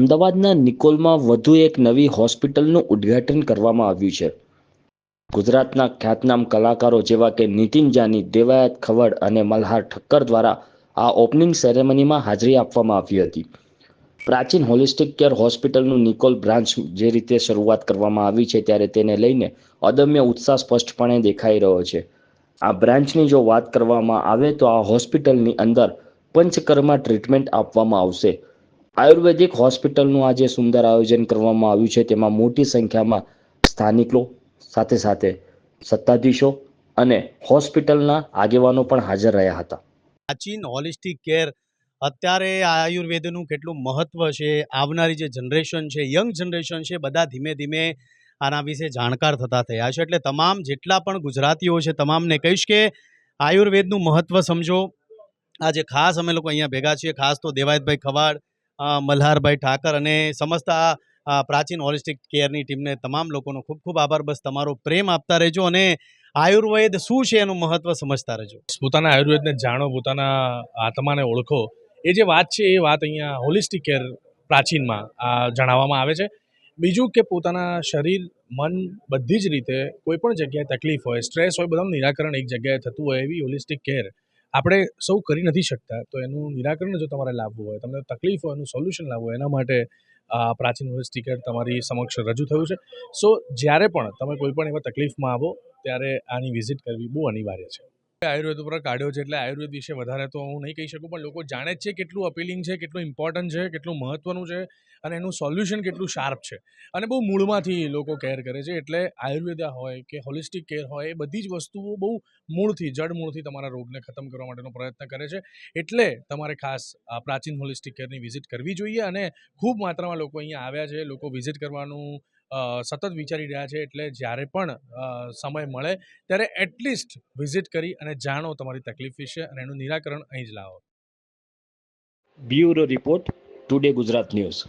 અમદાવાદના નિકોલમાં વધુ એક નવી હોસ્પિટલનું ઉદ્ઘાટન કરવામાં આવ્યું છે. ગુજરાતના ખ્યાતનામ કલાકારો જેવા કે નીતિન જાની, દેવાયત ખવડ અને મલ્હાર ઠક્કર દ્વારા આ ઓપનિંગ સેરેમનીમાં હાજરી આપવામાં આવી હતી. પ્રાચીન હોલિસ્ટિક કેર હોસ્પિટલનું નિકોલ બ્રાન્ચ જે રીતે શરૂઆત કરવામાં આવી છે ત્યારે તેને લઈને અદમ્ય ઉત્સાહ સ્પષ્ટપણે દેખાઈ રહ્યો છે. આ બ્રાન્ચની જો વાત કરવામાં આવે તો આ હોસ્પિટલની અંદર પંચકર્મા ટ્રીટમેન્ટ આપવામાં આવશે. આયુર્વેદિક હોસ્પિટલનું આજે સુંદર આયોજન કરવામાં આવ્યું છે, તેમાં મોટી સંખ્યામાં સ્થાનિકો સાથે સાથે સત્તાધીશો અને હોસ્પિટલના આગેવાનો પણ હાજર રહ્યા હતા. પ્રાચીન હોલિસ્ટિક કેર અત્યારે આયુર્વેદનું કેટલું મહત્ત્વ છે, આવનારી જે જનરેશન છે, યંગ જનરેશન છે, બધા ધીમે ધીમે આના વિશે જાણકાર થતા થયા છે. એટલે તમામ જેટલા પણ ગુજરાતીઓ છે, તમામને કહીશ કે આયુર્વેદનું મહત્ત્વ સમજો. આજે ખાસ અમે લોકો અહીંયા ભેગા છીએ, ખાસ તો દેવાયતભાઈ ખવાડ મલ્હારભાઈ ઠાકર અને સમસ્ત આ પ્રાચીન હોલિસ્ટિક કેરની ટીમને તમામ લોકોનો ખૂબ ખૂબ આભાર. બસ તમારો પ્રેમ આપતા રહેજો અને આયુર્વેદ શું છે એનું મહત્ત્વ સમજતા રહેજો. પોતાના આયુર્વેદને જાણો, પોતાના આત્માને ઓળખો. એ જે વાત છે, એ વાત અહીંયા હોલિસ્ટિક કેર પ્રાચીનમાં જણાવવામાં આવે છે. બીજું કે પોતાના શરીર, મન બધી જ રીતે કોઈ પણ જગ્યાએ તકલીફ હોય, સ્ટ્રેસ હોય, બધાનું નિરાકરણ એક જગ્યાએ થતું હોય એવી હોલિસ્ટિક કેર આપણે સૌ કરી નથી શકતા, તો એનું નિરાકરણ જો તમારે લાવવું હોય, તમને તકલીફ હોય, એનું સોલ્યુશન લાવવું હોય, એના માટે આ પ્રાચીન હોલિસ્ટિક કેર તમારી સમક્ષ રજૂ થયું છે. સો જ્યારે પણ તમે કોઈ પણ એવા તકલીફમાં આવો, ત્યારે આની વિઝિટ કરવી બહુ અનિવાર્ય છે. આયુર્વેદ ઉપર કાઢ્યો છે એટલે આયુર્વેદ વિશે વધારે તો હું નહીં કહી શકું, પણ લોકો જાણે છે કેટલું અપીલિંગ છે, કેટલું ઇમ્પોર્ટન્ટ છે, કેટલું મહત્ત્વનું છે અને એનું સોલ્યુશન કેટલું શાર્પ છે. અને બહુ મૂળમાંથી લોકો કેર કરે છે, એટલે આયુર્વેદ હોય કે હોલિસ્ટિક કેર હોય એ બધી જ વસ્તુઓ બહુ મૂળથી, જડ મૂળથી તમારા રોગને ખતમ કરવા માટેનો પ્રયત્ન કરે છે. એટલે તમારે ખાસ આ પ્રાચીન હોલિસ્ટિક કેરની વિઝિટ કરવી જોઈએ અને ખૂબ માત્રામાં લોકો અહીંયા આવ્યા છે, લોકો વિઝિટ કરવાનું સતત વિચારી રહ્યા છે એટલે જ્યારે પણ સમય મળે ત્યારે એટલીસ્ટ વિઝિટ કરી અને જાણો તમારી તકલીફ વિશે અને એનું નિરાકરણ અહીં જ લાવો. Bureau report, today Gujarat news.